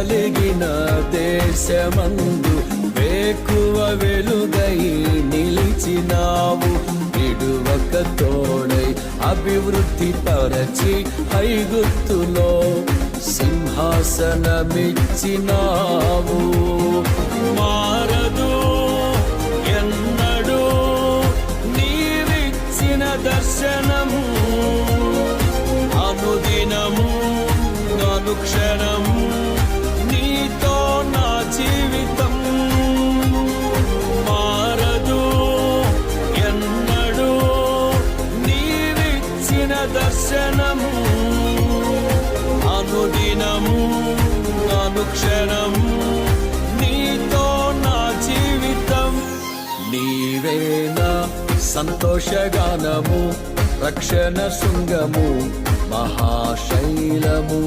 కలిగిన దేశమందు వేకువ వెలుగై నిలిచినావు. విడువక తోడై అభివృద్ధి పరచి ఐగుత్తులో సింహాసనమిచ్చినావు. మారదు ఎన్నడూ నీవిచ్చిన దర్శనము అనుదినము అనుక్షణ దర్శనము అనుదినము అనుక్షణము నీతో నా జీవితం. నీవేనా సంతోషగానము రక్షణ శృంగము మహాశైలము.